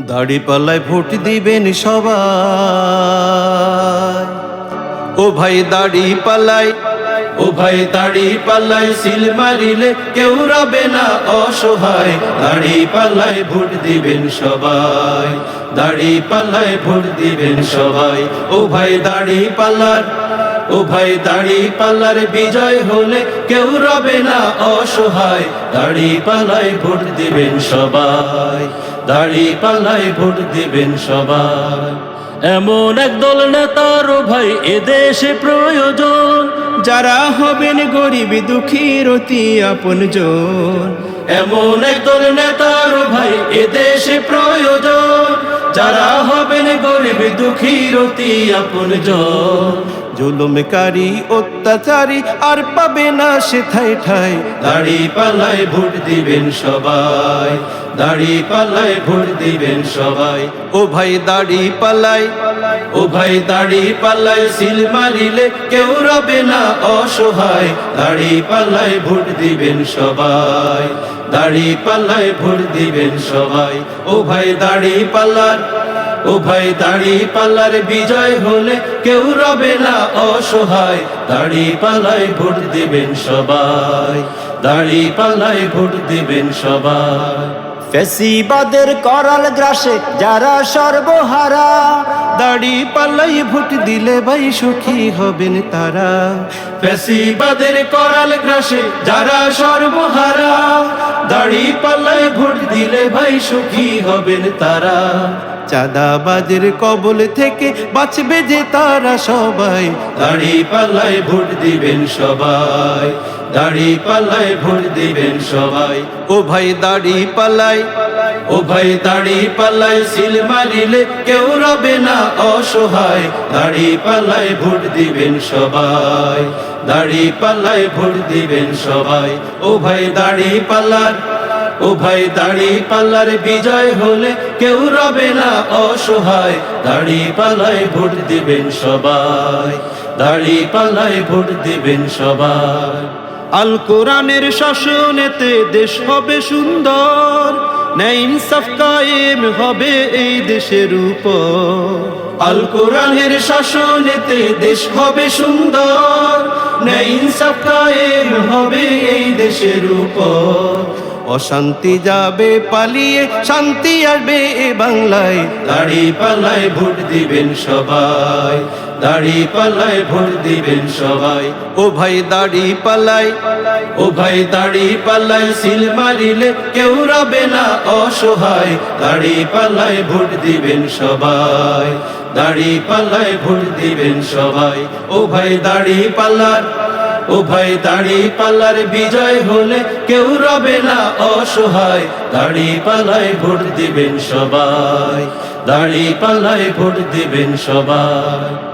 দাড়ি পাল্লায় ভোট দিবেন সবাই। ও ভাই দাড়ি পাল্লায়, ও ভাই দাড়ি পাল্লায় সিল মারিলে কেউ রবে না অসহায়। দাড়ি পাল্লায় ভোট দিবেন সবাই, দাড়ি পাল্লায় ভোট দিবেন সবাই। ও ভাই দাড়ি পাল্লার ভাই দাড়ি পাল্লার বিজয় হলে কেউ রবে না অসহায়। দাড়ি পাল্লায় ভোট দিবেন সবাই। দাড়ি পাল্লায় ভোট দিবেন সবাই। এমন একদল নেতার ভাই এদেশে প্রয়োজন। যারা হবেন গরিব দুঃখীর অতি আপনজন এমন একদল নেতার ভাই এদেশে প্রয়োজন। যারা গরিব দুঃখীর অতি আপনজন জুলুমকারী অত্যাচারী আর পাবে না সে ঠাই ঠাই। দাড়ি পাল্লায় ভোট দিবেন সবাই। দাড়ি পাল্লায় ভোট দিবেন সবাই। ও ভাই দাড়ি পাল্লায়। ও ভাই দাড়ি পাল্লায় সিল মারিলে কেউ রবে না অসহায়। দাড়ি পাল্লায় ভোট দিবেন সবাই। দাড়ি পাল্লায় ভোট দিবেন সবাই। ও ভাই দাড়ি পাল্লার ও ভাই দাড়ি পাল্লার বিজয় হলে কেউ রবে না অসহায়। দাড়ি পাল্লায় ভোট দিবেন সবাই। দাড়ি পাল্লায় ভোট দিবেন সবাই। ফেসিবাদের করাল গ্রাসে যারা সর্বহারা দাড়ি পাল্লাই ভোট দিলে ভাই সুখী হবেন তারা। ফেসিবাদের করাল গ্রাসে যারা সর্বহারা দাড়ি পাল্লাই ভোট দিলে ভাই সুখী হবেন তারা। চাঁদাবাজের কবল থেকে বাঁচবে যে তারা সবাই। দাড়ি পাল্লায় ভোট দিবেন সবাই। দাড়ি পাল্লায় ভোট দিবেন সবাই। ও ভাই দাড়ি পাল্লায়, ও ভাই দাড়ি পাল্লায় সিল মারিলে কেউ রবে না অসহায়। দাড়ি পাল্লায় ভোট দিবেন সবাই। দাড়ি পাল্লায় ভোট দিবেন সবাই। ও ভাই দাড়ি পাল্লার ভাই দাড়ি পাল্লার বিজয় হলে কেউ রবে না অসহায়। দাড়ি পাল্লায় ভোট দিবেন সবাই। দাড়ি পাল্লায় ভোট দিবেন সবাই। আল কোরআনের শাসনেতে দেশ হবে সুন্দর হবে এই দেশের উপর। আল কোরআনের শাসনেতে দেশ হবে সুন্দর ইনসাফ কায়েম হবে এই দেশের উপর। অশান্তি যাবে পালিয়ে, শান্তি আসবে এ বাংলায়। দাড়ি পাল্লায় ভোট দিবেন সবাই, দাড়ি পাল্লায় ভোট দিবেন সবাই। ও ভাই দাড়ি পাল্লায়, ও ভাই দাড়ি পাল্লায় সিল মারিলে কেউ রবে না অসহায়। দাড়ি পাল্লায় ভোট দিবেন সবাই, দাড়ি পাল্লায় ভোট দিবেন সবাই। ও ভাই দাড়ি পাল্লার ভাই দাড়ি পাল্লার বিজয় হলে কেউ রবে না অসহায়। দাড়ি পালায় ভোট দিবেন সবাই, দাড়ি পাল্লায় ভোট দিবেন সবাই।